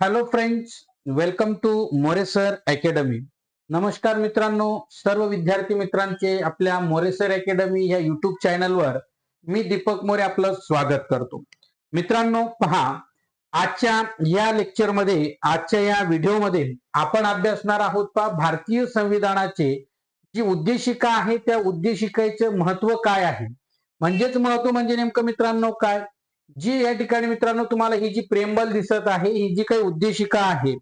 Hello friends welcome to Moresar academy नमस्कार मित्रांनो सर्व विद्यार्थी मित्रांचे आपल्या मोरेसर अकॅडमी या युट्यूब चॅनलवर मी दीपक मोरे आपलं स्वागत करतो. मित्रांनो पहा आजच्या या लेक्चरमध्ये आजच्या या व्हिडिओमध्ये आपण अभ्यासणार आहोत पहा भारतीय संविधानाचे जी उद्देशिका आहे त्या उद्देशिकेचे महत्त्व काय आहे? म्हणजेच महत्त्व म्हणजे नेमकं मित्रांनो काय? जी या ठिकाणी मित्रांनो तुम्हाला ही जी प्रेमबल दिसत आहे ही जी काही उद्देशिका आहे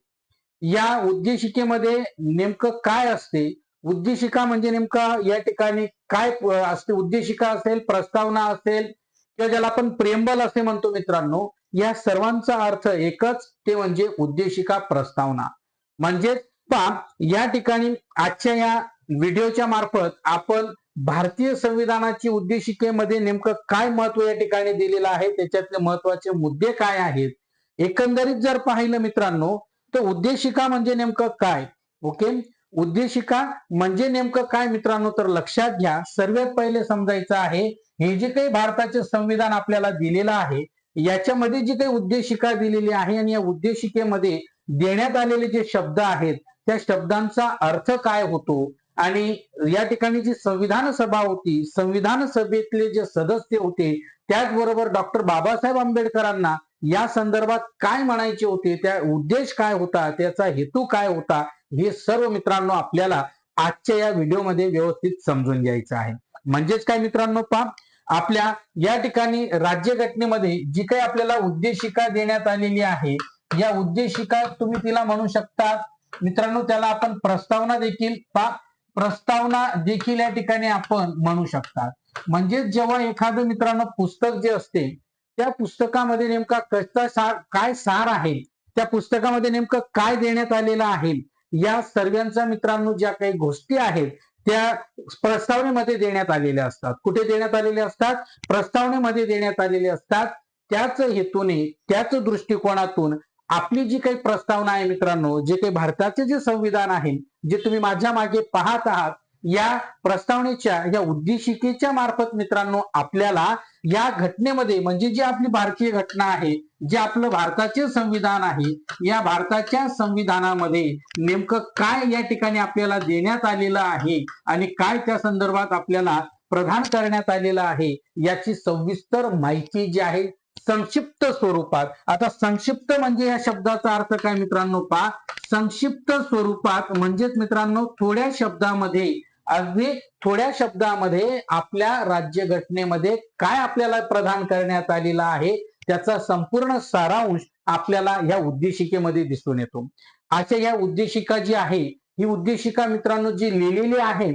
या उद्देशिकेमध्ये नेमकं काय असते? उद्देशिका म्हणजे नेमका या ठिकाणी काय असते? उद्देशिका असेल प्रस्तावना असेल किंवा ज्याला आपण प्रेमबल असे म्हणतो मित्रांनो या सर्वांचा अर्थ एकच ते म्हणजे उद्देशिका प्रस्तावना. म्हणजेच पहा या ठिकाणी आजच्या या व्हिडिओच्या मार्फत आपण भारतीय संविधानाची उद्देशिकेमध्ये नेमकं काय महत्त्व या ठिकाणी दिलेलं आहे? त्याच्यातले महत्त्वाचे मुद्दे काय आहेत? एकंदरीत जर पाहिलं मित्रांनो तर उद्देशिका म्हणजे नेमकं काय? ओके? उद्देशिका म्हणजे नेमकं काय मित्रांनो? तर लक्षात घ्या सर्वात पहिले समजायचं आहे हे जे काही भारताचे संविधान आपल्याला दिलेलं आहे याच्यामध्ये जी काही उद्देशिका दिलेली आहे आणि या उद्देशिकेमध्ये देण्यात आलेले जे शब्द आहेत त्या शब्दांचा अर्थ काय होतो? आणि या ठिकाणी जी संविधान सभा होती संविधान सभेतले जे सदस्य होते त्याचबरोबर डॉक्टर बाबासाहेब आंबेडकरांना या संदर्भात काय म्हणायचे होते त्या उद्देश काय होता त्याचा हेतू काय होता हे सर्व मित्रांनो आपल्याला आजच्या या व्हिडिओमध्ये व्यवस्थित समजून घ्यायचं आहे. म्हणजेच काय मित्रांनो पहा आपल्या या ठिकाणी राज्यघटनेमध्ये जी काही आपल्याला उद्देशिका देण्यात आलेली आहे या उद्देशिका तुम्ही तिला म्हणू शकता. मित्रांनो त्याला आपण प्रस्तावना देखील पहा प्रस्तावना देखील या ठिकाणी आपण म्हणू शकता. म्हणजे जेव्हा एखादं मित्रांनो पुस्तक जे असते त्या पुस्तकामध्ये नेमका कसा सार काय सार आहे त्या पुस्तकामध्ये नेमकं काय देण्यात आलेलं आहे या सर्वांचा मित्रांनो ज्या काही गोष्टी आहेत त्या प्रस्तावनेमध्ये देण्यात आलेल्या असतात. कुठे देण्यात आलेल्या असतात? प्रस्तावनेमध्ये देण्यात आलेले असतात. त्याच हेतूने त्याच दृष्टिकोनातून आपली जी काही प्रस्तावना आहे मित्रांनो जे काही भारताचे जे संविधान आहे जे तुम्ही माझ्या मागे पाहत आहात या प्रस्तावनेच्या या उद्देशिकेच्या मार्फत मित्रांनो आपल्याला या घटनेमध्ये म्हणजे जी आपली भारतीय घटना आहे जे आपलं भारताचे संविधान आहे या भारताच्या संविधानामध्ये नेमकं काय या ठिकाणी आपल्याला देण्यात आलेलं आहे आणि काय त्या संदर्भात आपल्याला प्रदान करण्यात आलेलं आहे याची सविस्तर माहिती जी आहे संक्षिप्त स्वरूपात. आता संक्षिप्त म्हणजे या शब्दाचा अर्थ काय मित्रांनो पहा. संक्षिप्त स्वरूपात म्हणजेच मित्रांनो थोड्या शब्दामध्ये अगदी थोड्या शब्दामध्ये आपल्या राज्य घटनेमध्ये काय आपल्याला प्रदान करण्यात आलेला आहे त्याचा संपूर्ण सारांश आपल्याला या उद्देशिकेमध्ये दिसून येतो. अशा या उद्देशिका जी आहे ही उद्देशिका मित्रांनो जी लिहिलेली आहे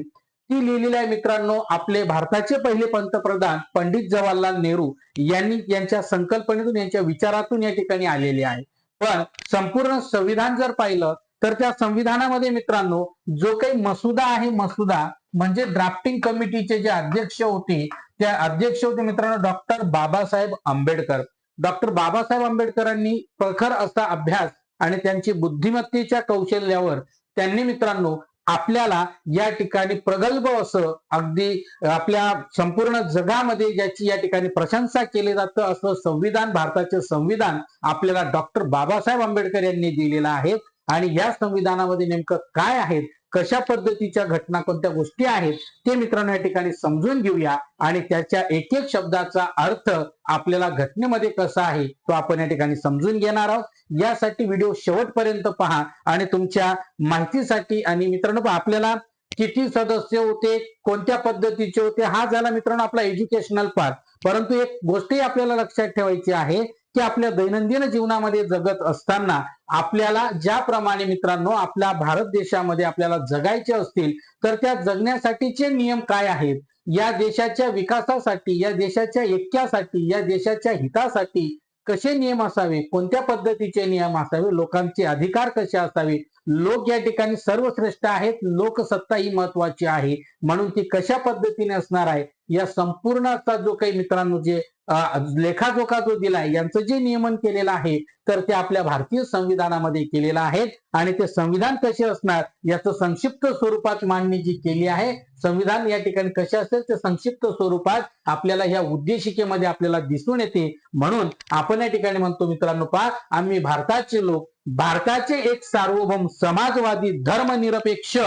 ती लिहिलेली आहे मित्रांनो आपले भारताचे पहिले पंतप्रधान पंडित जवाहरलाल नेहरू यांनी यांच्या संकल्पनेतून यांच्या विचारातून या ठिकाणी आलेले आहे. पण संपूर्ण संविधान जर पाहिलं तर त्या संविधानामध्ये मित्रांनो जो काही मसुदा आहे मसुदा म्हणजे ड्राफ्टिंग कमिटीचे जे अध्यक्ष होते त्या अध्यक्ष होते मित्रांनो डॉक्टर बाबासाहेब आंबेडकर. डॉक्टर बाबासाहेब आंबेडकरांनी प्रखर असा अभ्यास आणि त्यांची बुद्धिमत्तेच्या कौशल्यावर त्यांनी मित्रांनो आपल्याला या ठिकाणी प्रगल्भ असं अगदी आपल्या संपूर्ण जगामध्ये ज्याची या ठिकाणी प्रशंसा केली जातं असं संविधान भारताचे संविधान आपल्याला डॉक्टर बाबासाहेब आंबेडकर यांनी दिलेलं आहे. आणि या संविधानामध्ये नेमकं काय आहेत कशा पद्धतीच्या घटना कोणत्या गोष्टी आहेत ते मित्रांनो या ठिकाणी समजून घेऊया. आणि त्याच्या एक एक शब्दाचा अर्थ आपल्याला घटनेमध्ये कसा आहे तो आपण या ठिकाणी समजून घेणार आहोत. यासाठी व्हिडिओ शेवटपर्यंत पहा आणि तुमच्या माहितीसाठी आणि मित्रांनो आपल्याला किती सदस्य होते कोणत्या पद्धतीचे होते हा झाला मित्रांनो आपला एज्युकेशनल पार्ट परंतु एक गोष्टही आपल्याला लक्षात ठेवायची आहे की आपल्या दैनंदिन जीवनामध्ये जगत असताना आपल्याला ज्याप्रमाणे मित्रांनो आपल्या भारत देशामध्ये आपल्याला जगायचे असतील तर त्या जगण्यासाठीचे नियम काय आहेत? या देशाच्या विकासासाठी या देशाच्या ऐक्यासाठी या देशाच्या हितासाठी कसे नियम असावे? कोणत्या पद्धतीचे नियम असावे? लोकांचे अधिकार कसे असावे? लोक या ठिकाणी सर्वश्रेष्ठ आहेत लोकसत्ता ही महत्वाची आहे. म्हणून ती कशा पद्धतीने असणार आहे? या संपूर्णाचा जो काही मित्रांनो जे लेखाजोखा जो दिलाय यांचं जे नियमन केलेलं आहे तर ते आपल्या भारतीय संविधानामध्ये केलेलं आहे आणि ते संविधान कसे असणार याचं संक्षिप्त स्वरूपात मांडणी जी केली आहे संविधान या ठिकाणी कसे असेल ते संक्षिप्त स्वरूपात आपल्याला या उद्देशिकेमध्ये आपल्याला दिसून येते. म्हणून आपण या ठिकाणी म्हणतो मित्रांनो पहा आम्ही भारताचे लोक भारताचे एक सार्वभौम समाजवादी धर्मनिरपेक्ष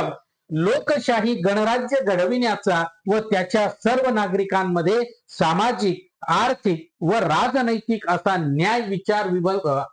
लोकशाही गणराज्य घडविण्याचा व त्याच्या सर्व नागरिकांमध्ये सामाजिक आर्थिक व राजनैतिक असा न्याय विचार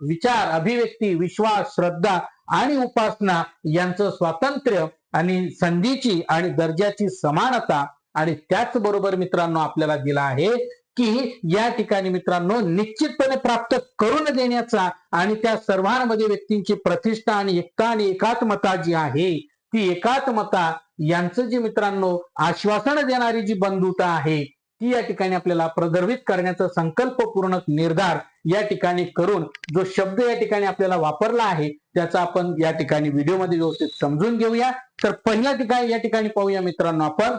विचार अभिव्यक्ती विश्वास श्रद्धा आणि उपासना यांचं स्वातंत्र्य आणि संधीची आणि दर्जाची समानता आणि त्याचबरोबर मित्रांनो आपल्याला दिला आहे की या ठिकाणी मित्रांनो निश्चितपणे प्राप्त करून देण्याचा आणि त्या सर्वांमध्ये व्यक्तींची प्रतिष्ठा आणि एकता आणि एकात्मता जी आहे ती एकात्मता यांचं जे मित्रांनो आश्वासन देणारी जी बंधुता आहे ती या ठिकाणी आपल्याला प्रदर्भित करण्याचा संकल्पपूर्ण निर्धार या ठिकाणी करून जो शब्द या ठिकाणी आपल्याला वापरला आहे त्याचा आपण या ठिकाणी व्हिडिओमध्ये व्यवस्थित समजून घेऊया. तर पहिल्या ठिकाणी या ठिकाणी पाहूया मित्रांनो आपण.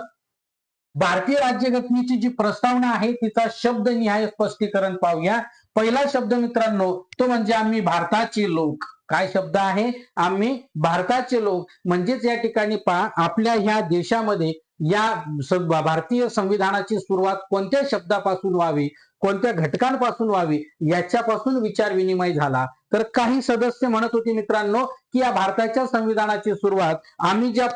भारतीय राज्यघटनेची जी प्रस्तावना आहे तिचा शब्द निहाय स्पष्टीकरण पाहूया. पहिला शब्द मित्रांनो तो म्हणजे आम्ही भारताचे लोक. काय शब्द आहे? आम्ही भारताचे लोक. म्हणजेच या ठिकाणी पहा आपल्या ह्या देशामध्ये या भारतीय संविधानाची सुरुवात कोणत्या शब्दापासून व्हावी? कोणत्या घटकांपासून व्हावी? याच्यापासून विचार विनिमय झाला. तर काही सदस्य म्हणत होते मित्रांनो की या भारताच्या संविधानाची सुरुवात आम्ही ज्या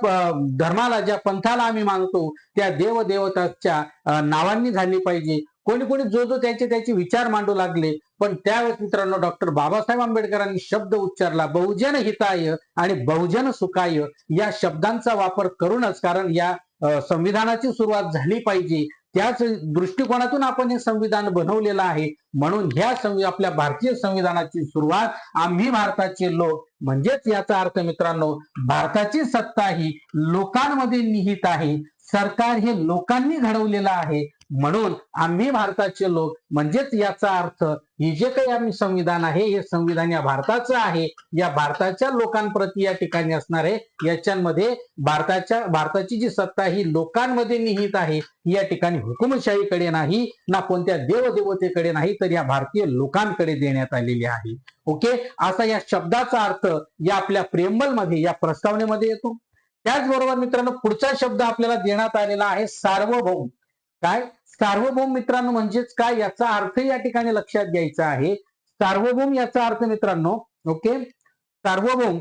धर्माला ज्या पंथाला आम्ही मानतो त्या देव देवताच्या नावांनी झाली पाहिजे. कोणी कोणी जो जो त्याचे त्याचे विचार मांडू लागले. पण त्यावेळेस मित्रांनो डॉक्टर बाबासाहेब आंबेडकरांनी शब्द उच्चारला बहुजन हिताय आणि बहुजन सुखाय या शब्दांचा वापर करूनच कारण या संविधानाची सुरुवात झाली पाहिजे. त्याच दृष्टिकोनातून आपण हे संविधान बनवलेलं आहे. म्हणून ह्या संवि आपल्या भारतीय संविधानाची सुरुवात आम्ही भारताचे लोक म्हणजेच याचा अर्थ मित्रांनो भारताची सत्ता ही लोकांमध्ये निहित आहे. सरकार हे लोकांनी घडवलेलं आहे. म्हणून आम्ही भारताचे लोक म्हणजेच याचा अर्थ हे जे काही आम्ही संविधान आहे हे संविधान या भारताचं आहे. या भारताच्या लोकांप्रती या ठिकाणी असणार आहे याच्यामध्ये भारताच्या भारताची जी सत्ता ही लोकांमध्ये निहित आहे. या ठिकाणी हुकुमशाहीकडे नाही ना कोणत्या देवदेवतेकडे नाही तर या भारतीय लोकांकडे देण्यात आलेली आहे. ओके? असा या शब्दाचा अर्थ या आपल्या प्रेमलमध्ये या प्रस्तावनेमध्ये येतो. त्याचबरोबर मित्रांनो पुढचा शब्द आपल्याला देण्यात आलेला आहे सार्वभौम. काय? सार्वभौम मित्रांनो म्हणजेच काय? याचा अर्थ या ठिकाणी लक्षात घ्यायचा आहे. सार्वभौम याचा अर्थ मित्रांनो ओके? सार्वभौम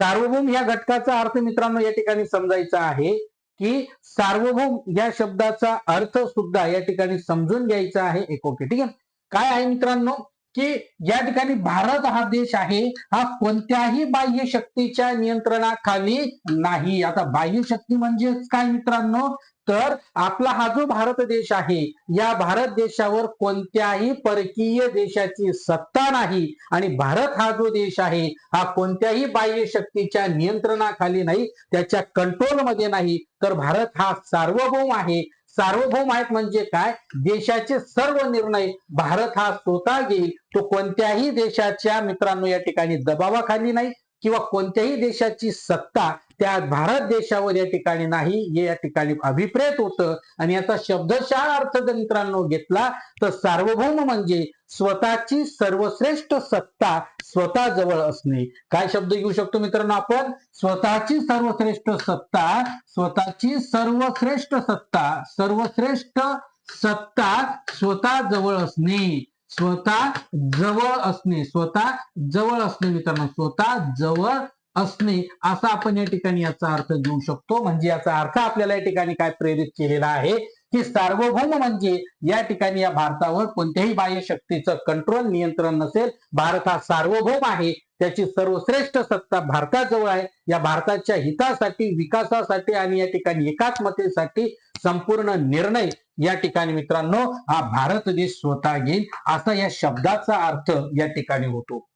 सार्वभौम या घटकाचा अर्थ मित्रांनो या ठिकाणी समजायचा आहे की सार्वभौम या शब्दाचा अर्थ सुद्धा या ठिकाणी समजून घ्यायचा आहे. एक ओके ठीक आहे? काय आहे मित्रांनो? की या ठिकाणी भारत हा देश आहे हा कोणत्याही बाह्य शक्तीच्या नियंत्रणाखाली नाही. आता बाह्य शक्ती म्हणजेच काय मित्रांनो? तर आपला हा जो भारत देश आहे या भारत देशावर कोणत्याही परकीय देशाची सत्ता नाही. आणि भारत हा जो देश आहे हा कोणत्याही बाह्य शक्तीच्या नियंत्रणाखाली नाही त्याच्या कंट्रोलमध्ये नाही. तर भारत हा सार्वभौम आहे. सार्वभौम आहेत म्हणजे काय? देशाचे सर्व निर्णय भारत हा स्वतः घेईल. तो कोणत्याही देशाच्या मित्रांनो या ठिकाणी दबावाखाली नाही किंवा कोणत्याही देशाची सत्ता त्या भारत देशावर या ठिकाणी नाही हे या ठिकाणी अभिप्रेत होतं. आणि याचा शब्दशः अर्थ जर मित्रांनो घेतला तर सार्वभौम म्हणजे स्वतःची सर्वश्रेष्ठ सत्ता स्वतः जवळ असणे. काय शब्द घेऊ शकतो मित्रांनो आपण? स्वतःची सर्वश्रेष्ठ सत्ता स्वतःची सर्वश्रेष्ठ सत्ता सर्वश्रेष्ठ सत्ता स्वतः जवळ असणे. स्वतः जवळ असणे. स्वतः जवळ असणे मित्रांनो. स्वतः जवळ असणे असा आपण या ठिकाणी याचा अर्थ घेऊ शकतो. म्हणजे याचा अर्थ आपल्याला या ठिकाणी काय प्रेरित केलेला आहे? की सार्वभौम म्हणजे या ठिकाणी या भारतावर कोणत्याही बाह्य शक्तीचं कंट्रोल नियंत्रण नसेल. भारत हा सार्वभौम आहे. त्याची सर्वश्रेष्ठ सत्ता भारताजवळ आहे. या भारताच्या हितासाठी विकासासाठी आणि या ठिकाणी एकात्मतेसाठी संपूर्ण निर्णय या ठिकाणी मित्रांनो हा भारत देश स्वतः घेईल. असा या शब्दाचा अर्थ या ठिकाणी होतो.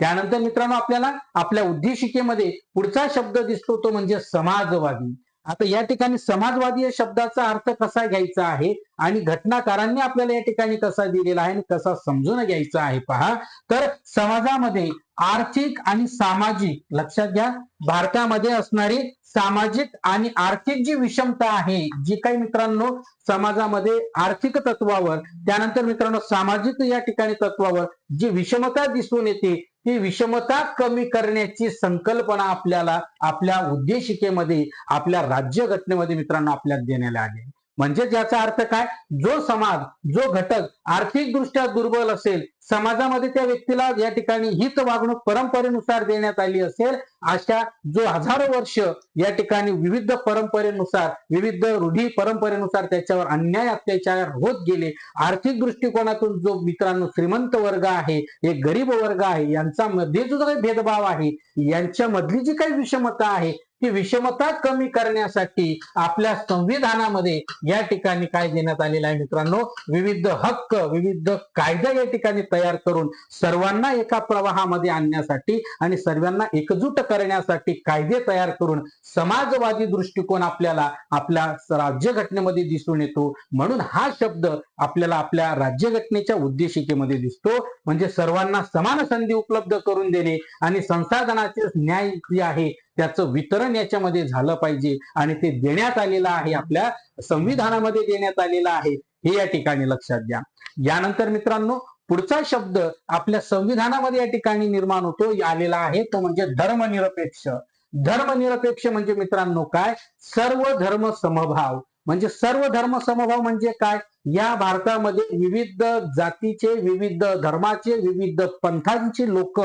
त्यानंतर मित्रांनो आपल्याला आपल्या उद्देशिकेमध्ये पुढचा शब्द दिसतो तो म्हणजे समाजवादी. आता या ठिकाणी समाजवादी या शब्दाचा अर्थ कसा घ्यायचा आहे आणि घटनाकारांनी आपल्याला या ठिकाणी कसा दिलेला आहे आणि कसा समजून घ्यायचा आहे पहा. तर समाजामध्ये आर्थिक आणि सामाजिक लक्षात घ्या भारतामध्ये असणारी सामाजिक आणि आर्थिक जी विषमता आहे जी काही मित्रांनो समाजामध्ये आर्थिक तत्वावर त्यानंतर मित्रांनो सामाजिक या ठिकाणी तत्वावर जी विषमता दिसून येते ती विषमता कमी करण्याची संकल्पना आपल्याला आपल्या उद्देशिकेमध्ये आपल्या राज्यघटनेमध्ये मित्रांनो आपल्याला देण्याला आली म्हणजेच याचा अर्थ काय? जो समाज जो घटक आर्थिक दृष्ट्या दुर्बल असेल समाजामध्ये त्या व्यक्तीला या ठिकाणी हित वागणूक परंपरेनुसार देण्यात आली असेल अशा जो हजारो वर्ष या ठिकाणी विविध परंपरेनुसार विविध रूढी परंपरेनुसार त्याच्यावर अन्याय अत्याचार होत गेले. आर्थिक दृष्टिकोनातून जो मित्रांनो श्रीमंत वर्ग आहे एक गरीब वर्ग आहे यांचा मध्ये जो काही भेदभाव आहे. यांच्यामधली जी काही विषमता आहे ती विषमता कमी करण्यासाठी आपल्या संविधानामध्ये या ठिकाणी काय देण्यात आलेलं आहे मित्रांनो? विविध हक्क विविध कायदा या ठिकाणी तयार करून सर्वांना एका प्रवाहामध्ये आणण्यासाठी आणि सर्वांना एकजूट करण्यासाठी कायदे तयार करून समाजवादी दृष्टिकोन आपल्याला आपल्या राज्यघटनेमध्ये दिसून येतो. म्हणून हा शब्द आपल्याला आपल्या राज्यघटनेच्या उद्देशिकेमध्ये दिसतो. म्हणजे सर्वांना समान संधी उपलब्ध करून देणे आणि संसाधनाचे न्याय जे आहे त्याचं वितरण याच्यामध्ये झालं पाहिजे आणि ते देण्यात आलेलं आहे आपल्या संविधानामध्ये देण्यात आलेलं आहे हे या ठिकाणी लक्षात घ्या. यानंतर मित्रांनो पुढचा शब्द आपल्या संविधानामध्ये या ठिकाणी निर्माण होतो आलेला आहे तो म्हणजे धर्मनिरपेक्ष. धर्मनिरपेक्ष म्हणजे मित्रांनो काय? सर्व धर्म समभाव. म्हणजे सर्व धर्म समभाव म्हणजे काय? या भारतामध्ये विविध जातीचे विविध धर्माचे विविध पंथांचे लोक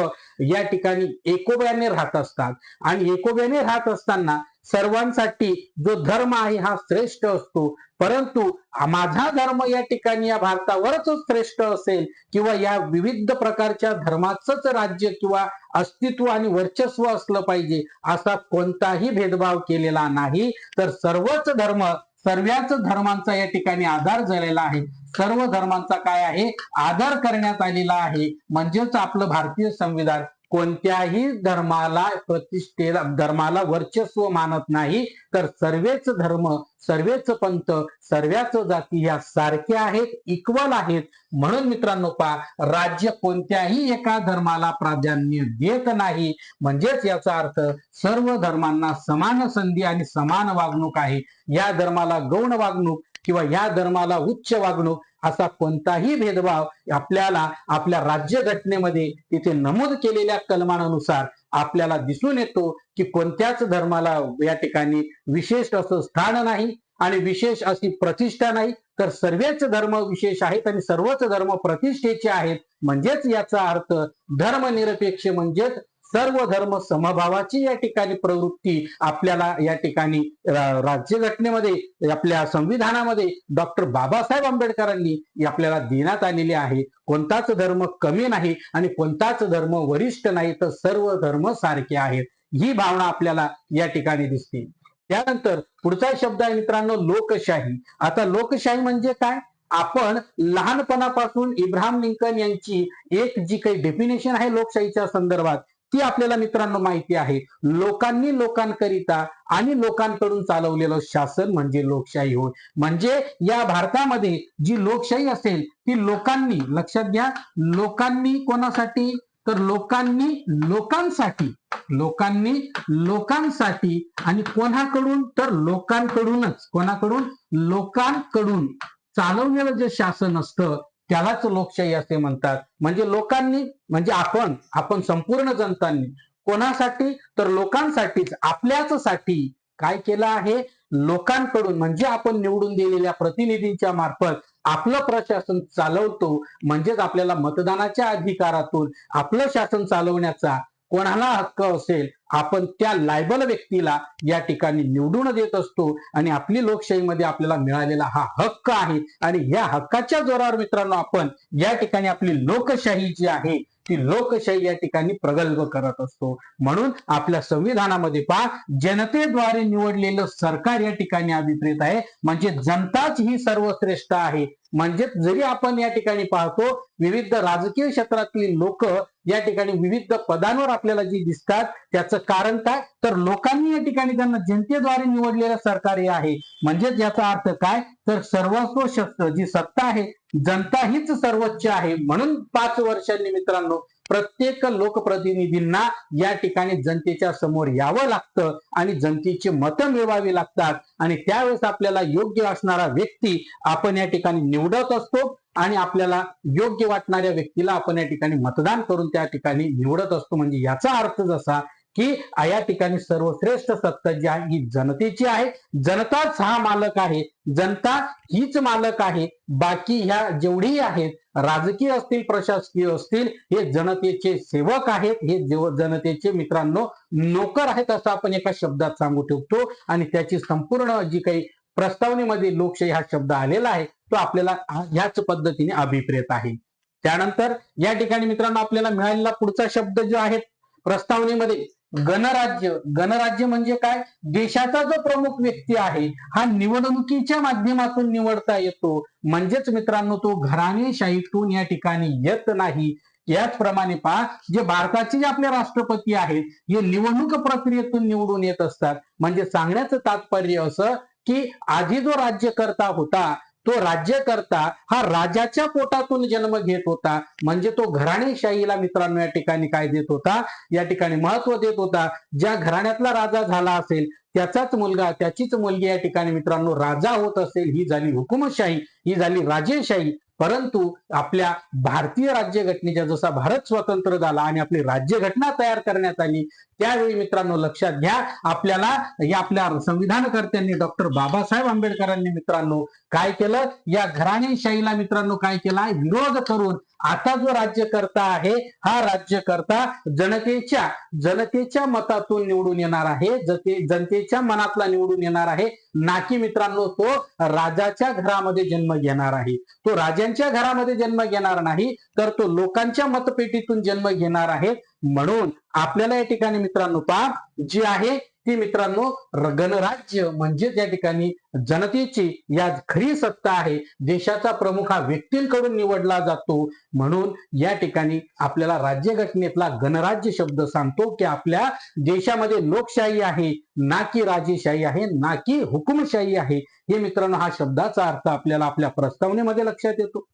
या ठिकाणी एकोब्याने राहत असतात. आणि एकोब्याने राहत असताना सर्वांसाठी जो धर्म आहे हा श्रेष्ठ असतो. परंतु माझा धर्म या ठिकाणी या भारतावरच श्रेष्ठ असेल किंवा या विविध प्रकारच्या धर्माचंच राज्य किंवा अस्तित्व आणि वर्चस्व असलं पाहिजे असा कोणताही भेदभाव केलेला नाही. तर सर्वच धर्म सर्वच धर्मांचा या ठिकाणी आधार झालेला आहे. सर्व धर्मांचा काय आहे? आदर करण्यात आलेला आहे. म्हणजेच आपलं भारतीय संविधान कोणत्याही धर्माला प्रतिष्ठेला धर्माला वर्चस्व मानत नाही तर सर्वेच धर्म सर्वेच पंथ सर्वच जाती ह्या सारख्या आहेत इक्वल आहेत. म्हणून मित्रांनो पहा राज्य कोणत्याही एका धर्माला प्राधान्य देत नाही. म्हणजेच याचा अर्थ सर्व धर्मांना समान संधी आणि समान वागणूक आहे. या धर्माला गौण वागणूक किंवा या धर्माला उच्च वागणूक असा कोणताही भेदभाव आपल्याला आपल्या राज्य घटनेमध्ये तिथे नमूद केलेल्या कलमानुसार आपल्याला दिसून येतो की कोणत्याच धर्माला या ठिकाणी विशेष असं स्थान नाही आणि विशेष अशी प्रतिष्ठा नाही. तर सर्वच धर्म विशेष आहेत आणि सर्वच धर्म प्रतिष्ठेचे आहेत. म्हणजेच याचा अर्थ धर्मनिरपेक्ष म्हणजेच सर्व धर्म समभावाची या ठिकाणी प्रवृत्ती आपल्याला या ठिकाणी राज्यघटनेमध्ये आपल्या संविधानामध्ये डॉक्टर बाबासाहेब आंबेडकरांनी आपल्याला देण्यात आलेली आहे. कोणताच धर्म कमी नाही आणि कोणताच धर्म वरिष्ठ नाही तर सर्व धर्म सारखे आहेत. ही भावना आपल्याला या ठिकाणी दिसते. त्यानंतर पुढचा शब्द आहे मित्रांनो लोकशाही. आता लोकशाही म्हणजे काय? आपण लहानपणापासून इब्राहिम लिंकन यांची एक जी काही डेफिनेशन आहे लोकशाहीच्या संदर्भात ती आपल्याला मित्रांनो माहिती आहे. लोकांनी लोकांकरिता आणि लोकांकडून चालवलेलं शासन म्हणजे लोकशाही होय. म्हणजे या भारतामध्ये जी लोकशाही असेल ती लोकांनी लक्षात घ्या लोकांनी कोणासाठी? तर लोकांनी लोकांसाठी लोकांनी लोकांसाठी आणि कोणाकडून? तर लोकांकडूनच. कोणाकडून? लोकांकडून. चालवलेलं जे शासन असतं त्यालाच लोकशाही असे म्हणतात. म्हणजे लोकांनी म्हणजे आपण आपण संपूर्ण जनतांनी कोणासाठी तर लोकांसाठीच आपल्याच साठी काय केलं आहे? लोकांकडून म्हणजे आपण निवडून दिलेल्या प्रतिनिधींच्या मार्फत आपलं प्रशासन चालवतो. म्हणजेच आपल्याला मतदानाच्या अधिकारातून आपलं शासन चालवण्याचा कोणाला हक्क असेल आपण त्या लायबल व्यक्तीला या ठिकाणी निवडून देत असतो. आणि आपली लोकशाहीमध्ये आपल्याला मिळालेला हा हक्क आहे. आणि या हक्काच्या जोरावर मित्रांनो आपण या ठिकाणी आपली लोकशाही जी आहे ती लोकशाही या ठिकाणी प्रगल्भ करत असतो. म्हणून आपल्या संविधानामध्ये पहा जनतेद्वारे निवडलेलं सरकार या ठिकाणी अभिप्रेत आहे. म्हणजे जनताच ही सर्वश्रेष्ठ आहे. म्हणजे जरी आपण या ठिकाणी पाहतो विविध राजकीय क्षेत्रातली लोक या ठिकाणी विविध पदांवर आपल्याला जी दिसतात त्याचं कारण काय? तर लोकांनी या ठिकाणी त्यांना जनतेद्वारे निवडलेलं सरकार हे आहे. म्हणजेच याचा अर्थ काय? तर सर्वस्व शस्त्र जी सत्ता आहे जनता हीच सर्वोच्च आहे. म्हणून पाच वर्षांनी मित्रांनो प्रत्येक लोकप्रतिनिधींना या ठिकाणी जनतेच्या समोर यावं लागतं आणि जनतेची मतं मिळवावी लागतात. आणि त्यावेळेस आपल्याला योग्य असणारा व्यक्ती आपण या ठिकाणी निवडत असतो आणि आपल्याला योग्य वाटणाऱ्या व्यक्तीला आपण या ठिकाणी मतदान करून त्या ठिकाणी निवडत असतो. म्हणजे याचा अर्थ जसा की या ठिकाणी सर्वश्रेष्ठ सत्ता जी आहे ही जनतेची आहे. जनताच हा मालक आहे. जनता हीच मालक आहे. बाकी ह्या जेवढी आहेत राजकीय असतील प्रशासकीय असतील हे जनतेचे सेवक आहेत. हे जनतेचे मित्रांनो नोकर आहेत असं आपण एका शब्दात सांगू ठेवतो आणि त्याची संपूर्ण जी काही प्रस्तावनेमध्ये लोकशाही हा शब्द आलेला आहे तो आपल्याला ह्याच पद्धतीने अभिप्रेत आहे. त्यानंतर या ठिकाणी मित्रांनो आपल्याला मिळालेला पुढचा शब्द जो आहे प्रस्तावनेमध्ये गणराज्य गणराज्य म्हणजे काय? देशाचा जो प्रमुख व्यक्ती आहे हा निवडणुकीच्या माध्यमातून निवडता येतो. म्हणजेच मित्रांनो तो घराणेशाहीतून या ठिकाणी येत नाही. याचप्रमाणे पहा जे भारताचे जे आपले राष्ट्रपती आहेत हे निवडणूक प्रक्रियेतून निवडून येत असतात. म्हणजे सांगण्याचं तात्पर्य असं की आधी जो राज्यकर्ता होता तो राज्यकर्ता हा राजाच्या पोटातून जन्म घेत होता. म्हणजे तो घराणेशाहीला मित्रांनो या ठिकाणी काय देत होता? या ठिकाणी महत्त्व देत होता. ज्या घराण्यातला राजा झाला असेल त्याचाच मुलगा त्याचीच मुलगी या ठिकाणी मित्रांनो राजा होत असेल ही झाली हुकुमशाही ही झाली राजेशाही. परंतु आपल्या भारतीय राज्यघटनेच्या जसा भारत स्वतंत्र झाला आणि आपली राज्यघटना तयार करण्यात आली त्यावेळी मित्रांनो लक्षात घ्या आपल्याला या आपल्या संविधानकर्त्यांनी डॉक्टर बाबासाहेब आंबेडकरांनी मित्रांनो काय केलं? या घराणेशाहीला मित्रांनो काय केला? विरोध करून आता जो राज्यकर्ता आहे हा राज्यकर्ता जनतेच्या जनतेच्या मतातून निवडून येणार आहे जनतेच्या मनातला निवडून येणार आहे. ना की मित्रांनो तो राजाच्या घरामध्ये जन्म घेणार आहे. तो राजांच्या घरामध्ये जन्म घेणार नाही तर तो लोकांच्या मतपेटीतून जन्म घेणार आहे. म्हणून आपल्याला या ठिकाणी मित्रांनो पहा जी आहे ती मित्रांनो गणराज्य म्हणजेच या ठिकाणी जनतेची या खरी सत्ता आहे. देशाचा प्रमुख हा व्यक्तींकडून निवडला जातो. म्हणून या ठिकाणी आपल्याला राज्यघटनेतला गणराज्य शब्द सांगतो की आपल्या देशामध्ये लोकशाही आहे ना की राजेशाही आहे ना की हुकुमशाही आहे. हे मित्रांनो हा शब्दाचा अर्थ आपल्याला आपल्या प्रस्तावनेमध्ये लक्षात येतो.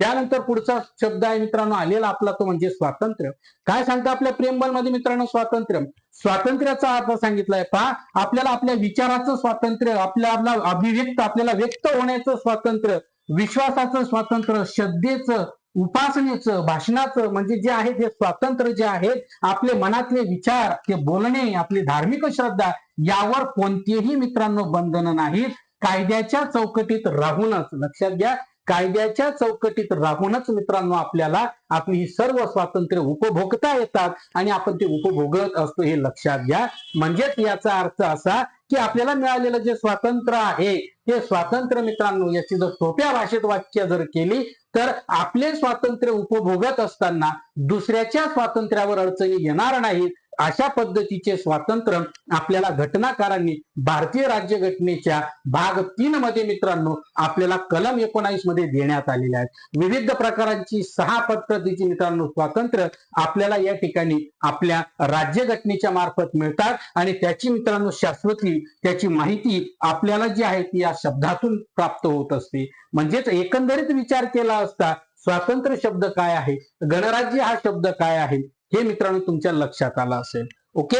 त्यानंतर पुढचा शब्द आहे मित्रांनो आलेला आपला तो म्हणजे स्वातंत्र्य. काय सांगतं आपल्या प्रेमबलमध्ये मित्रांनो स्वातंत्र्य? स्वातंत्र्याचा अर्थ सांगितलाय पहा आपल्याला आपल्या विचाराचं स्वातंत्र्य आपल्या आपला अभिव्यक्त आपल्याला व्यक्त होण्याचं स्वातंत्र्य विश्वासाचं स्वातंत्र्य श्रद्धेचं उपासनेचं भाषणाचं म्हणजे जे आहे ते स्वातंत्र्य जे आहे आपले मनातले विचार ते बोलणे आपली धार्मिक श्रद्धा यावर कोणतेही मित्रांनो बंधन नाहीत. कायद्याच्या चौकटीत राहूनच लक्षात घ्या. कायद्याच्या चौकटीत राहूनच मित्रांनो आपल्याला आपली ही सर्व स्वातंत्र्य उपभोगता येतात आणि आपण ते उपभोगत असतो हे लक्षात घ्या. म्हणजेच याचा अर्थ असा की आपल्याला मिळालेलं जे स्वातंत्र्य आहे ते स्वातंत्र्य मित्रांनो याची जर सोप्या भाषेत वाक्य जर केली तर आपले स्वातंत्र्य उपभोगत असताना दुसऱ्याच्या स्वातंत्र्यावर अडचणी येणार नाहीत. अशा पद्धतीचे स्वातंत्र्य आपल्याला घटनाकारांनी भारतीय राज्यघटनेच्या भाग तीन मध्ये मित्रांनो आपल्याला कलम एकोणावीसमध्ये देण्यात आलेले आहेत. विविध प्रकारांची सहा पद्धतीची मित्रांनो स्वातंत्र्य आपल्याला या ठिकाणी आपल्या राज्यघटनेच्या मार्फत मिळतात आणि त्याची मित्रांनो शाश्वती त्याची माहिती आपल्याला जी आहे ती या शब्दातून प्राप्त होत असते. म्हणजेच एकंदरीत विचार केला असता स्वातंत्र्य शब्द काय आहे? गणराज्य हा शब्द काय आहे? हे मित्रांनो तुमच्या लक्षात आलं असेल. ओके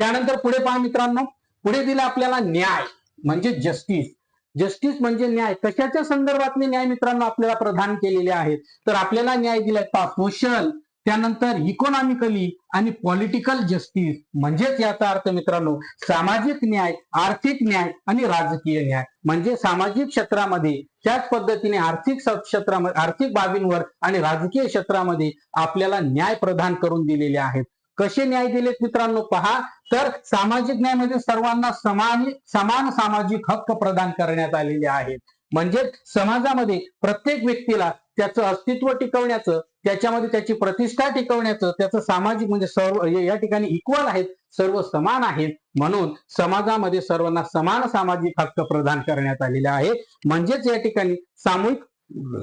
त्यानंतर पुढे पहा मित्रांनो. पुढे दिला आपल्याला न्याय म्हणजे जस्टिस जस्टिस म्हणजे न्याय. कशाच्या संदर्भातले न्याय मित्रांनो आपल्याला प्रदान केलेले आहेत? तर आपल्याला न्याय दिलाय. पा सोशल त्यानंतर इकॉनॉमिकली आणि पॉलिटिकल जस्टिस म्हणजेच याचा अर्थ मित्रांनो सामाजिक न्याय आर्थिक न्याय आणि राजकीय न्याय. म्हणजे सामाजिक क्षेत्रामध्ये त्याच पद्धतीने आर्थिक क्षेत्रामध्ये आर्थिक बाबींवर आणि राजकीय क्षेत्रामध्ये आपल्याला न्याय प्रदान करून दिलेले आहेत. कसे न्याय दिलेत मित्रांनो पहा. तर सामाजिक न्याय म्हणजे सर्वांना समान समान सामाजिक हक्क प्रदान करण्यात आलेले आहेत. म्हणजेच समाजामध्ये प्रत्येक व्यक्तीला त्याचं अस्तित्व टिकवण्याचं त्याच्यामध्ये त्याची प्रतिष्ठा टिकवण्याचं त्याचं सामाजिक म्हणजे सर्व या ठिकाणी इक्वल आहेत सर्व समान आहेत म्हणून समाजामध्ये सर्वांना समान सामाजिक हक्क प्रदान करण्यात आलेले आहेत म्हणजेच या ठिकाणी सामूहिक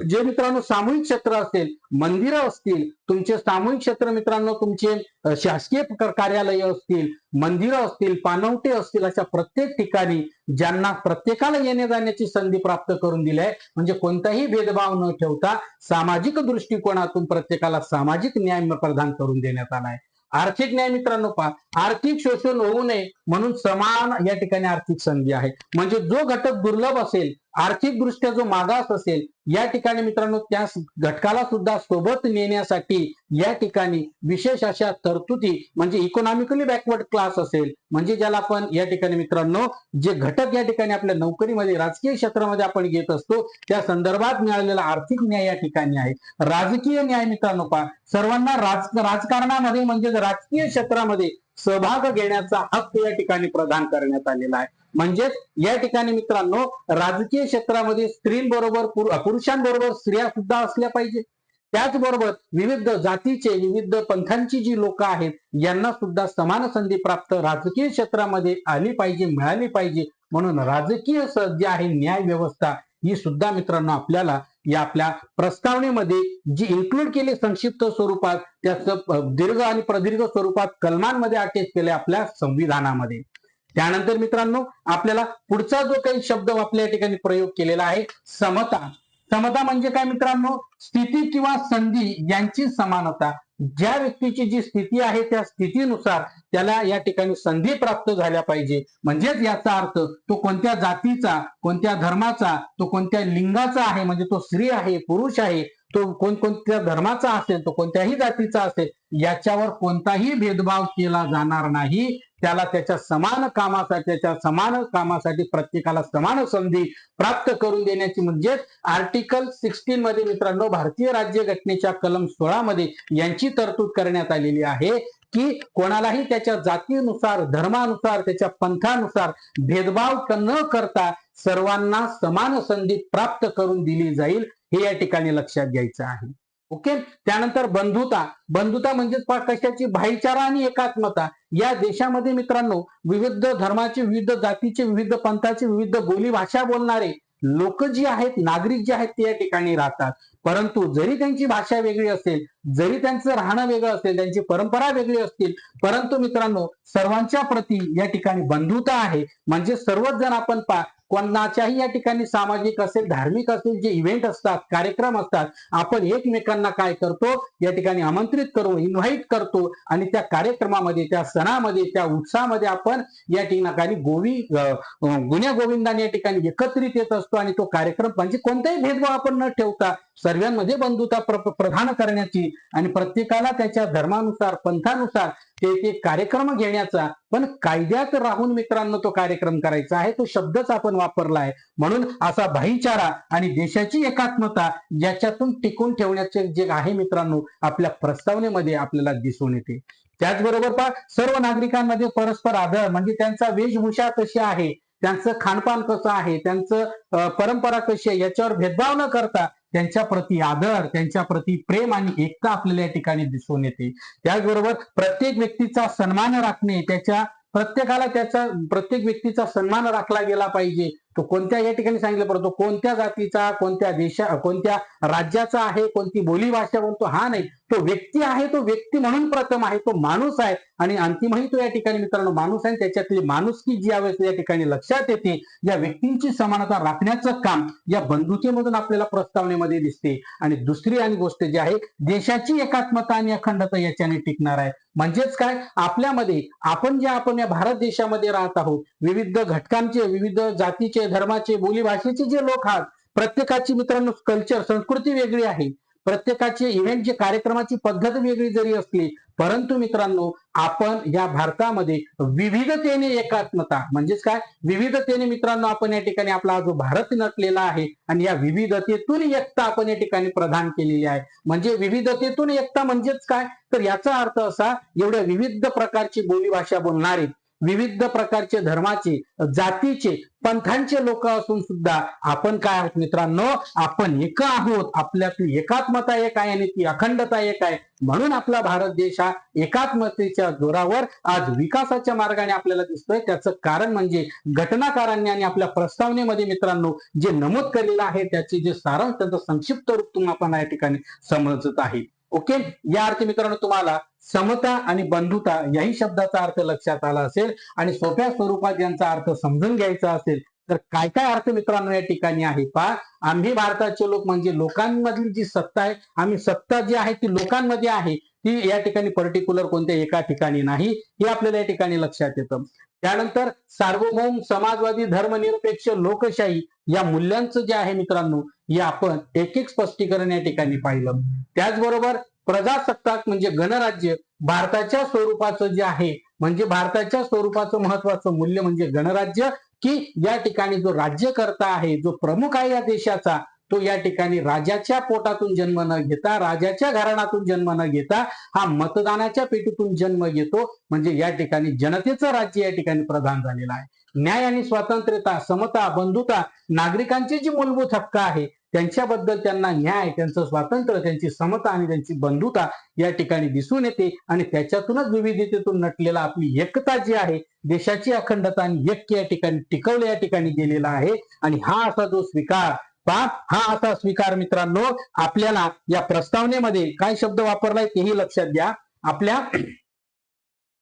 जे मित्रांनो सामूहिक क्षेत्र असेल मंदिरं असतील तुमचे सामूहिक क्षेत्र मित्रांनो तुमचे शासकीय कार्यालय असतील मंदिरं असतील पानवटे असतील अशा प्रत्येक ठिकाणी ज्यांना प्रत्येकाला येणे जाण्याची संधी प्राप्त करून दिली आहे म्हणजे कोणताही भेदभाव न ठेवता सामाजिक दृष्टिकोनातून प्रत्येकाला सामाजिक न्याय प्रदान करून देण्यात आला आहे आर्थिक न्याय मित्रांनो पहा आर्थिक शोषण होऊ नये म्हणून समान या ठिकाणी आर्थिक संधी आहे. म्हणजे जो घटक दुर्लभ असेल आर्थिक दृष्ट्या जो मागास असेल या ठिकाणी मित्रांनो त्या घटकाला सुद्धा सोबत नेण्यासाठी या ठिकाणी विशेष अशा तरतुदी म्हणजे इकॉनॉमिकली बॅकवर्ड क्लास असेल म्हणजे ज्याला आपण या ठिकाणी मित्रांनो जे घटक या ठिकाणी आपल्या नोकरीमध्ये राजकीय क्षेत्रामध्ये आपण घेत असतो त्या संदर्भात मिळालेला आर्थिक न्याय या ठिकाणी आहे. राजकीय न्याय मित्रांनो पहा सर्वांना राज राजकारणामध्ये म्हणजे राजकीय क्षेत्रामध्ये सहभाग घेण्याचा हक्क या ठिकाणी प्रदान करण्यात आलेला आहे. म्हणजेच या ठिकाणी मित्रांनो राजकीय क्षेत्रामध्ये स्त्रींबरोबर पुरुषांबरोबर स्त्रिया सुद्धा असल्या पाहिजे. त्याचबरोबर विविध जातीचे विविध पंथांची जी लोक आहेत यांना सुद्धा समान संधी प्राप्त राजकीय क्षेत्रामध्ये आली पाहिजे मिळाली पाहिजे. म्हणून राजकीय जे आहे न्याय व्यवस्था ही सुद्धा मित्रांनो आपल्याला या आपल्या प्रस्तावनेमध्ये जी इन्क्लूड केली संक्षिप्त स्वरूपात त्याचं दीर्घ आणि प्रदीर्घ स्वरूपात कलमांमध्ये अटॅच केले आपल्या संविधानामध्ये. त्यानंतर मित्रांनो आपल्याला पुढचा जो काही शब्द आपल्या या ठिकाणी प्रयोग केलेला आहे समता. समता म्हणजे काय मित्रांनो? स्थिती किंवा संधी यांची समानता. ज्या व्यक्तीची जी स्थिती आहे त्या स्थितीनुसार त्याला या ठिकाणी संधी प्राप्त झाल्या पाहिजे. म्हणजेच याचा अर्थ तो कोणत्या जातीचा कोणत्या धर्माचा तो कोणत्या लिंगाचा आहे म्हणजे तो स्त्री आहे पुरुष आहे तो कोणकोणत्या धर्माचा असेल तो कोणत्याही जातीचा असेल याच्यावर कोणताही भेदभाव केला जाणार नाही. त्याला त्याच्या समान कामासाठी त्याच्या समान कामासाठी प्रत्येकाला समान संधी प्राप्त करून देण्याची म्हणजेच आर्टिकल सिक्स्टीन मध्ये मित्रांनो भारतीय राज्य घटनेच्या कलम सोळा मध्ये यांची तरतूद करण्यात आलेली आहे. की कोणालाही त्याच्या जातीनुसार धर्मानुसार त्याच्या पंथानुसार भेदभाव न करता सर्वांना समान संधी प्राप्त करून दिली जाईल हे या ठिकाणी लक्षात घ्यायचं आहे. ओके? त्यानंतर बंधुता. बंधुता म्हणजेच कशाची? भाईचारा आणि एकात्मता. या देशामध्ये मित्रांनो विविध धर्माचे विविध जातीचे विविध पंथाचे विविध बोली भाषा बोलणारे लोक जी आहेत नागरिक जे आहेत ते या ठिकाणी राहतात. परंतु जरी त्यांची भाषा वेगळी असेल जरी त्यांचं राहणं वेगळं असेल त्यांची परंपरा वेगळी असतील परंतु मित्रांनो सर्वांच्या प्रती या ठिकाणी बंधुता आहे. म्हणजे सर्वच जण आपण पा कोणाच्याही या ठिकाणी सामाजिक असेल धार्मिक असेल जे इव्हेंट असतात कार्यक्रम असतात आपण एकमेकांना काय करतो? या ठिकाणी आमंत्रित करू इन्व्हाइट करतो आणि त्या कार्यक्रमामध्ये त्या सणामध्ये त्या उत्साहामध्ये आपण या ठिकाणी गोवी गुन्ह्या गोविंदाने या ठिकाणी एकत्रित येत असतो आणि तो कार्यक्रम म्हणजे कोणताही भेदभाव आपण न ठेवता सर्वांमध्ये बंधुता प्र- प्रधान करण्याची आणि प्रत्येकाला त्याच्या धर्मानुसार पंथानुसार ते ते कार्यक्रम घेण्याचा पण कायद्यात राहून मित्रांनो तो कार्यक्रम करायचा आहे तो शब्दच आपण वापरला आहे. म्हणून असा भाईचारा आणि देशाची एकात्मता याच्यातून टिकून ठेवण्याचे जे आहे मित्रांनो आपल्या प्रस्तावनेमध्ये आपल्याला दिसून येते. त्याचबरोबर पहा सर्व नागरिकांमध्ये परस्पर आदर म्हणजे त्यांचा वेशभूषा कशी आहे त्यांचं खानपान कसं आहे त्यांचं परंपरा कशी आहे याच्यावर भेदभाव न करता त्यांच्या प्रती आदर त्यांच्या प्रती प्रेम आणि एकता आपल्याला या ठिकाणी दिसून येते. त्याचबरोबर प्रत्येक व्यक्तीचा सन्मान राखणे त्याच्या प्रत्येकाला त्याचा प्रत्येक व्यक्तीचा सन्मान राखला गेला पाहिजे. तो कोणत्या या ठिकाणी सांगितलं पडतो? कोणत्या जातीचा कोणत्या देशा कोणत्या राज्याचा आहे कोणती बोली भाषा बोलतो हा नाही. तो व्यक्ती आहे तो व्यक्ती म्हणून प्रथम आहे तो माणूस आहे. आणि अंतिमही तो या ठिकाणी मित्रांनो माणूस आहे त्याच्यातली माणुसकी जी आहे या ठिकाणी लक्षात येते या व्यक्तींची समानता राखण्याचं काम या बंधुतेमधून आपल्याला प्रस्तावनेमध्ये दिसते. आणि दुसरी आणि गोष्ट जी आहे देशाची एकात्मता आणि अखंडता याच्याने टिकणार आहे. म्हणजेच काय? आपल्यामध्ये आपण जे आपण या भारत देशामध्ये राहत आहोत विविध घटकांचे विविध जातीचे धर्माचे बोली भाषेचे जे लोक आहात प्रत्येकाची मित्रांनो कल्चर संस्कृती वेगळी आहे. प्रत्येकाचे इव्हेंट जे कार्यक्रमाची पद्धत वेगळी जरी असली परंतु मित्रांनो आपण या भारतामध्ये विविधतेने एकात्मता. म्हणजेच काय? विविधतेने मित्रांनो आपण या ठिकाणी आपला जो भारत नटलेला आहे आणि या विविधतेतून एकता आपण या ठिकाणी प्रदान केलेली आहे. म्हणजे विविधतेतून एकता म्हणजेच काय? तर याचा अर्थ असा एवढ्या विविध प्रकारची बोलीभाषा बोलणारी बोलणारे विविध प्रकारचे धर्माचे जातीचे पंथांचे लोक असून सुद्धा आपण काय आहोत मित्रांनो? आपण एक आहोत. आपल्यातली एकात्मता एक आहे आणि ती अखंडता एक आहे. म्हणून आपला भारत देश हा एकात्मतेच्या जोरावर आज विकासाच्या मार्गाने आपल्याला दिसतोय. त्याचं कारण म्हणजे घटनाकारांनी आणि आपल्या प्रस्तावनेमध्ये मित्रांनो जे नमूद केलेलं आहे त्याचे जे सारांश त्यांचं संक्षिप्त रूप तुम्हाला आपण या ठिकाणी समजत आहे. ओके? या अर्थी मित्रांनो तुम्हाला समता आणि बंधुता याही शब्दाचा अर्थ लक्षात आला असेल आणि सोप्या स्वरूपात यांचा अर्थ समजून घ्यायचा असेल तर काय काय अर्थ मित्रांनो या ठिकाणी आहे पहा. आम्ही भारताचे लोक म्हणजे लोकांमधली जी सत्ता आहे आम्ही सत्ता जी आहे ती लोकांमध्ये आहे ती या ठिकाणी पर्टिक्युलर कोणत्या एका ठिकाणी नाही हे आपल्याला या ठिकाणी लक्षात येतं. त्यानंतर सार्वभौम समाजवादी धर्मनिरपेक्ष लोकशाही या मूल्यांचं जे आहे मित्रांनो हे आपण एक एक स्पष्टीकरण या ठिकाणी पाहिलं. त्याचबरोबर प्रजासत्ताक म्हणजे गणराज्य भारताच्या स्वरूपाचं जे आहे म्हणजे भारताच्या स्वरूपाचं महत्वाचं मूल्य म्हणजे गणराज्य की या ठिकाणी जो राज्यकर्ता आहे जो प्रमुख आहे या देशाचा तो या ठिकाणी राजाच्या पोटातून जन्म न घेता राजाच्या घराण्यातून जन्म न घेता हा मतदानाच्या पेटीतून जन्म घेतो म्हणजे या ठिकाणी जनतेचं राज्य या ठिकाणी प्रधान झालेलं आहे. न्याय आणि स्वातंत्र्यता समता बंधुता नागरिकांचे जे मूलभूत हक्क आहे त्यांच्याबद्दल त्यांना न्याय त्यांचं स्वातंत्र्य त्यांची समता आणि त्यांची बंधुता या ठिकाणी दिसून येते. आणि त्याच्यातूनच विविधतेतून नटलेला आपली एकता जी आहे देशाची अखंडता आणि ऐक्य या ठिकाणी टिकवलं या ठिकाणी गेलेला आहे. आणि हा असा जो स्वीकार पहा हा असा स्वीकार मित्रांनो आपल्याला या प्रस्तावनेमध्ये काय शब्द वापरलाय तेही लक्षात घ्या. आपल्या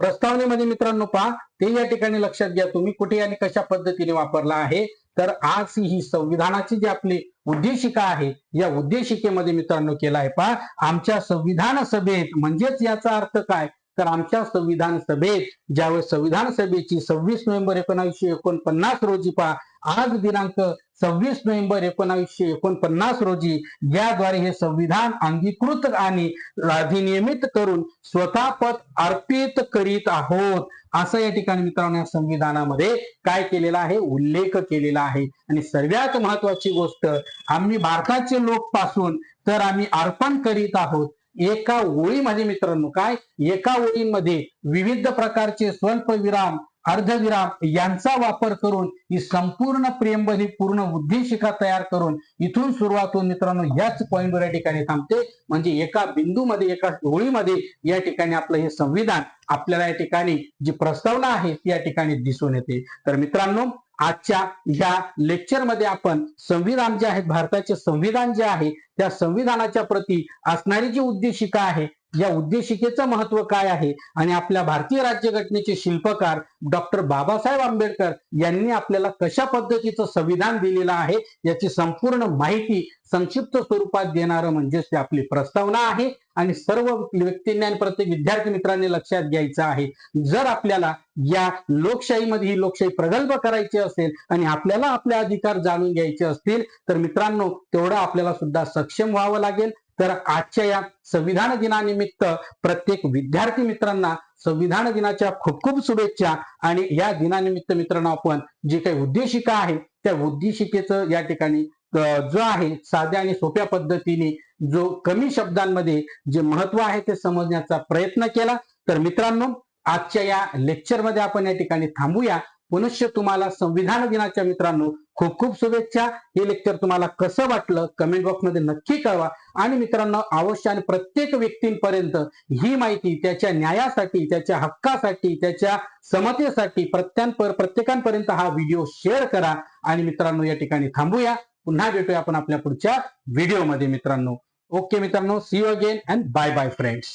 प्रस्तावनेमध्ये मित्रांनो पहा ते या ठिकाणी लक्षात घ्या तुम्ही कुठे आणि कशा पद्धतीने वापरला आहे. तर आज ही संविधानाची जी आपली उद्देशिका आहे या उद्देशिकेमध्ये मित्रांनो केला आहे पहा आमच्या संविधान सभेत म्हणजेच याचा अर्थ काय? तर आमच्या संविधान सभेत ज्यावेळेस संविधान सभेची सव्वीस नोव्हेंबर एकोणावीसशे एकोणपन्नास रोजी पहा आज दिनांक सव्वीस नोव्हेंबर एकोणावीसशे एकोणपन्नास रोजी याद्वारे हे संविधान अंगीकृत आणि अधिनियमित करून स्वतः पद अर्पित करीत आहोत. असं या ठिकाणी मित्रांनो या संविधानामध्ये काय केलेला आहे? उल्लेख केलेला आहे. आणि सर्वात महत्वाची गोष्ट आम्ही भारताचे लोक पासून तर आम्ही अर्पण करीत आहोत. एका ओळीमध्ये मित्रांनो काय? एका ओळीमध्ये विविध प्रकारचे स्वल्पविराम अर्धविराम यांचा वापर करून ही संपूर्ण प्रेमबधी पूर्ण उद्देशिका तयार करून इथून सुरुवात होऊन मित्रांनो याच पॉईंटवर या ठिकाणी थांबते. म्हणजे एका बिंदूमध्ये एका ओळीमध्ये या ठिकाणी आपलं हे संविधान आपल्याला या ठिकाणी जी प्रस्तावना आहे ती या ठिकाणी दिसून येते. तर मित्रांनो आजच्या या लेक्चरमध्ये आपण संविधान जे आहे भारताचे संविधान जे आहे त्या संविधानाच्या प्रती असणारी जी उद्देशिका आहे या उद्देशिकेचं महत्त्व काय आहे? आणि आपल्या भारतीय राज्यघटनेचे शिल्पकार डॉक्टर बाबासाहेब आंबेडकर यांनी आपल्याला कशा पद्धतीचं संविधान दिलेलं आहे? याची संपूर्ण माहिती संक्षिप्त स्वरूपात देणारं म्हणजेच ते आपली प्रस्तावना आहे. आणि सर्व व्यक्तींनी आणि प्रत्येक विद्यार्थी मित्रांनी लक्षात घ्यायचं आहे. जर आपल्याला या लोकशाहीमध्ये ही लोकशाही प्रगल्भ करायची असेल आणि आपल्याला आपले अधिकार जाणून घ्यायचे असतील तर मित्रांनो तेवढं आपल्याला सुद्धा सक्षम व्हावं लागेल. तर आजच्या या संविधान दिनानिमित्त प्रत्येक विद्यार्थी मित्रांना संविधान दिनाच्या खूप खूप शुभेच्छा. आणि या दिनानिमित्त मित्रांनो आपण जी काही उद्देशिका आहे त्या उद्देशिकेचं या ठिकाणी जो आहे साध्या आणि सोप्या पद्धतीने जो कमी शब्दांमध्ये जे महत्त्व आहे ते समजण्याचा प्रयत्न केला. तर मित्रांनो आजच्या या लेक्चरमध्ये आपण या ठिकाणी थांबूया. पुनश्च तुम्हाला संविधान दिनाच्या मित्रांनो खूप खूप शुभेच्छा. हे लेक्चर तुम्हाला कसं वाटलं कमेंट बॉक्समध्ये नक्की कळवा. आणि मित्रांनो अवश्य आणि प्रत्येक व्यक्तींपर्यंत ही माहिती त्याच्या न्यायासाठी त्याच्या हक्कासाठी त्याच्या समतेसाठी प्रत्यांपर प्रत्येकांपर्यंत हा व्हिडिओ शेअर करा. आणि मित्रांनो या ठिकाणी थांबूया. पुन्हा भेटूया आपण आपल्या पुढच्या व्हिडिओमध्ये मित्रांनो. ओके मित्रांनो see you again and bye bye friends